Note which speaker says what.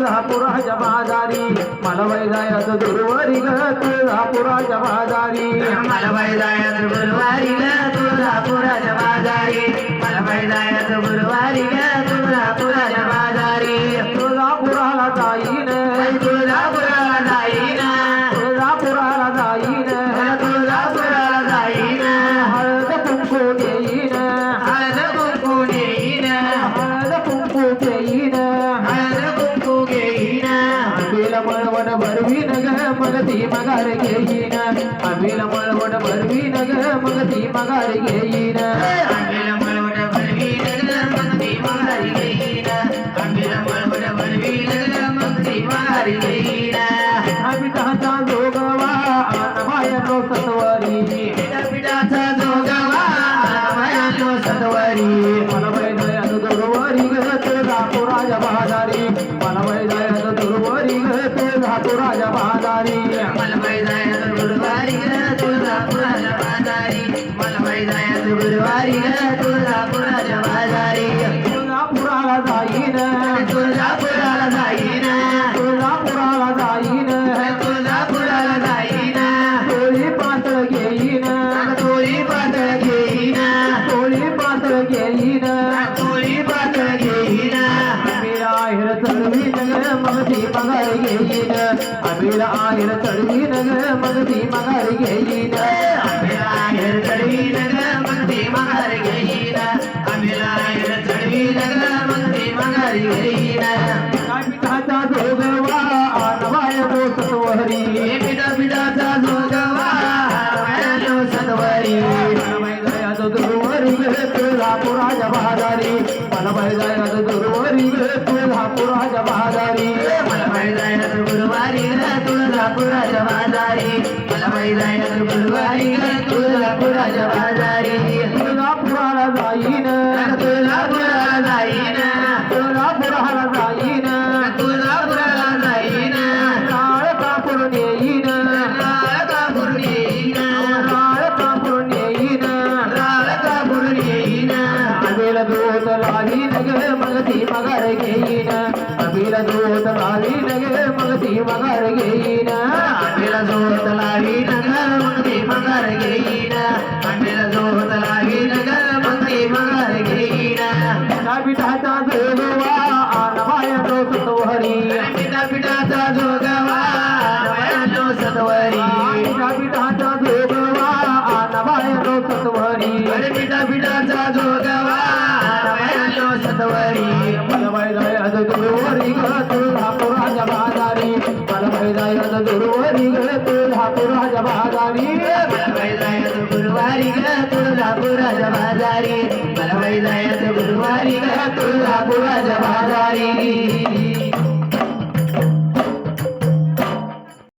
Speaker 1: तुळजापुराच्या बाजारी मला बाई दुर्वारी ग तुळजापुराच्या बाजारी
Speaker 2: मला बाई जायचं गुरुवारी ग तुळजापुराच्या बाजारी मला बाई गुरुवारी ग ಕೇಳಿನ ಅಮೀಲ ಮಾಡುವಡ
Speaker 1: ಬರುವಿನಗ ಮಗತಿ
Speaker 2: ಮಗಾರ ಕೇಳಿನ ಅಮೀಲ
Speaker 1: ಮಾಡುವಡ ಬರುವಿನಗ ಮಗತಿ
Speaker 2: ಮಗಾರ ಕೇಳಿನ ಅಮೀಲ
Speaker 1: ಮಾಡುವಡ ಬರುವಿನಗ ಮಗತಿ
Speaker 2: ಮಗಾರ ಕೇಳಿನ ಅಮೀಲ
Speaker 1: ಮಾಡುವಡ ಬರುವಿನಗ ಮಗತಿ ಮಗಾರ ಕೇಳಿನ ಅಮಿತ ಹತ ಜೋಗವ ಆನಮಯ ನೋ ಸತವರಿ ಬಿಡ ಬಿಡ ಹತ ಜೋಗವ ಆನಮಯ
Speaker 2: ನೋ ಸತವರಿ ಮನಮಯ ग
Speaker 1: तुळजापुराच्या
Speaker 2: बाजारी मला बाई जायचं
Speaker 1: मग ती मगार घेईन
Speaker 2: आम्हीला आहेर चढवीन ग मग ती माघार घेईन आम्हीला आहेर चढवीन ग मग ती माघार घेईन
Speaker 1: पिठाचा जोगवा नवाय सतवहरी
Speaker 2: हे पिठा पिठाचा जोगवा मायानो सतवरी
Speaker 1: दयात दुर्वरी ग तुळजापुराच्या बहादारी मला दयात दुर्वरी ग तुळजापुराच्या बहादारी
Speaker 2: मला जायचं गुरुवारी तुळजापुराच्या बाजारी. मला जायचं गुरुवारी तुळजापुराच्या बाजारी.
Speaker 1: तुळजापुराला जाईन.
Speaker 2: तुळजापुराला जाईन.
Speaker 1: अबिल दूत लावीन ग मग घेईन अबिल घेईन
Speaker 2: घेईन घेईन
Speaker 1: पिठाचा जोगवा
Speaker 2: पिठा पिठाचा जोगवा सतवरी
Speaker 1: पिठाचा जोगवा
Speaker 2: पिठा पिठाचा जोगवा
Speaker 1: बाजारी.
Speaker 2: मला जायचं गुरुवारी गुरुवारी तुळजापुराच्या बाजारी.